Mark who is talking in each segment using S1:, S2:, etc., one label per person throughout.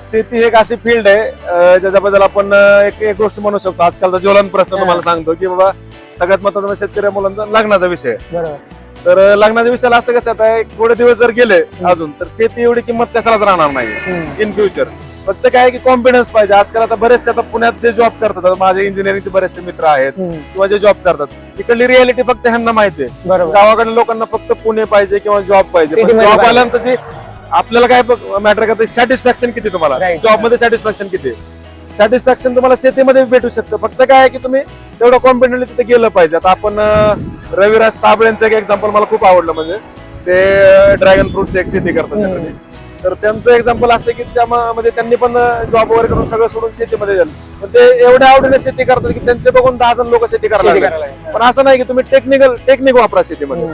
S1: शेती हे एक अशी फील्ड आहे ज्याच्याबद्दल आपण एक एक गोष्ट म्हणू शकतो. आजकालचा ज्वलन प्रश्न तुम्हाला सांगतो की बाबा सगळ्यात महत्त्वाचा म्हणजे शेतकरी मुलांचा लग्नाचा विषय तर लग्नाच्या विषयाला असं कसं आता थोडे दिवस जर गेले अजून तर शेती एवढी किंमत कशालाच राहणार नाही. इन फ्युचर फक्त काय की कॉन्फिडन्स पाहिजे. आजकाल आता बरेचसे आता पुण्यात जे जॉब करतात माझे इंजिनिअरिंगचे बरेचसे मित्र आहेत. किंवा जे जॉब करतात तिकडली रियालिटी फक्त ह्यांना माहिती आहे. गावाकडल्या लोकांना फक्त पुणे पाहिजे किंवा जॉब पाहिजे. जॉब. आल्यानंतर जे आपल्याला काय मॅटर करते? सॅटिस्फॅक्शन किती तुम्हाला. जॉबमध्ये सॅटिस्फॅक्शन किती? सॅटिस्फॅक्शन तुम्हाला शेतीमध्ये भेटू शकतं. फक्त काय आहे की तुम्ही तेवढं कॉन्फिडेंटली तिथे गेलं पाहिजे. आता आपण रविराज साबळेंचं एक एक्झाम्पल मला खूप आवडलं म्हणजे. ते ड्रॅगन फ्रूटची एक शेती करतात. तर त्यांचं एक्झाम्पल असं की त्या म्हणजे त्यांनी पण जॉब वगैरे करून सगळं सोडून शेतीमध्ये गेलं. पण ते एवढ्या आवडीने शेती करतात की त्यांचे बघून दहा जण लोक शेती करायला. पण असं नाही की तुम्ही टेक्निकल टेक्निक वापरा शेतीमध्ये.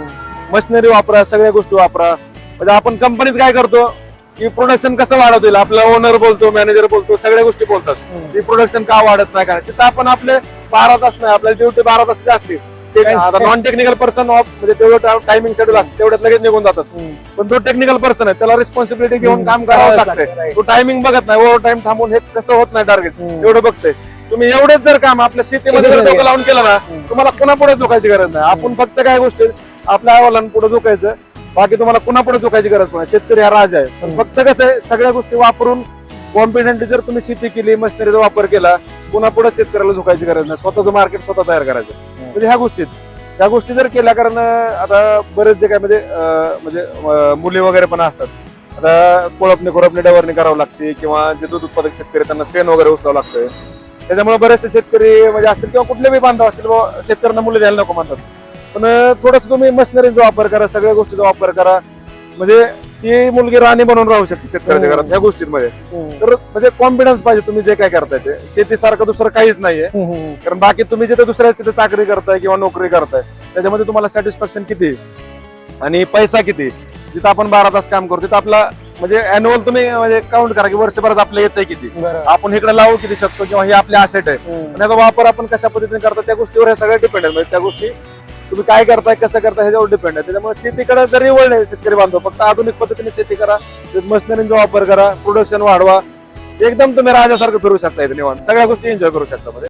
S1: मशिनरी वापरा सगळ्या गोष्टी वापरा. म्हणजे आपण कंपनीत काय करतो की प्रोडक्शन कसं वाढवता येईल आपला ओनर बोलतो मॅनेजर बोलतो सगळ्या गोष्टी बोलतात. की प्रोडक्शन का वाढत नाही काय तिथं आपण आपले बारा तास नाही आपल्याला ड्युटी बारा तास असते आता नॉन टेक्निकल पर्सन ऑफ म्हणजे तेवढं टायमिंग शेड्यूल असतं तेवढ्यात लगेच निघून जातात. पण जो टेक्निकल पर्सन आहे त्याला रिस्पॉन्सिबिलिटी घेऊन. काम करावं लागतंय. तो टायमिंग बघत नाही ओव्हर टाइम थांबून हे कसं होत नाही टार्गेट. एवढं बघतंय तुम्ही एवढेच जर काम आपल्या शेतीमध्ये जर डोकं लावून केलं ना. तुम्हाला पुन्हा पुढे झोकायची गरज नाही आपण फक्त काय गोष्टी आपल्या अहवालांना पुढे झोकायचं बाकी तुम्हाला पुन्हा पुढे झोकायची गरज पण नाही. शेतकरी हा राजा आहे. पण
S2: हम्म.
S1: फक्त कसं आहे सगळ्या गोष्टी वापरून कॉन्फिडेंटली जर तुम्ही शेती केली मशिनरीचा वापर केला पुन्हा पुढे शेतकऱ्याला झोकायची गरज नाही. स्वतःचं मार्केट स्वतः तयार करायचं. म्हणजे ह्या गोष्टीत ह्या गोष्टी जर केल्या कारण आता बरेच जे काय म्हणजे म्हणजे मुली वगैरे पण असतात. आता कोळपणी कोळपणी डवरणी करावं लागते किंवा जे दूध उत्पादक शेतकरी त्यांना सेन वगैरे उचलावं लागतं त्याच्यामुळे बरेचसे शेतकरी म्हणजे असतील किंवा कुठले बी बांधव असतील शेतकऱ्यांना मुली द्यायला नको म्हणतात. पण थोडस तुम्ही मशिनरीचा वापर करा सगळ्या गोष्टीचा वापर करा. म्हणजे ती मुलगी राणी बनून राहू शकते शेतकऱ्याच्या
S2: हम्म.
S1: घरात ह्या गोष्टींमध्ये.
S2: हम्म.
S1: तर म्हणजे कॉन्फिडन्स पाहिजे तुम्ही जे काय करताय ते. शेतीसारखं दुसरं काहीच नाहीये.
S2: हम्म.
S1: कारण बाकी तुम्ही जिथे दुसऱ्या तिथे चाकरी करताय किंवा नोकरी करताय त्याच्यामध्ये तुम्हाला सॅटिस्फॅक्शन किती आणि पैसा किती जिथं आपण बारा तास काम करतो तिथं आपला म्हणजे अॅन्युअल तुम्ही म्हणजे काउंट करा की वर्षभरात आपलं येतंय किती.
S2: बरोबर
S1: आपण इकडे लावू किती शकतो किंवा हे आपले असेट आहे. याचा वापर आपण कशा पद्धतीने करतो त्या गोष्टीवर हे सगळं डिपेंड आहे. म्हणजे त्या गोष्टी तुम्ही काय करताय कसं करताय ह्याच्यावर डिपेंड आहे. त्याच्यामुळे शेतीकडे जरी वळले शेतकरी बांधव फक्त आधुनिक पद्धतीने शेती करा मशिनरीचा वापर करा प्रोडक्शन वाढवा एकदम तुम्ही राजासारखं फिरू शकता इथे निवांत. सगळ्या गोष्टी एन्जॉय करू शकता मध्ये.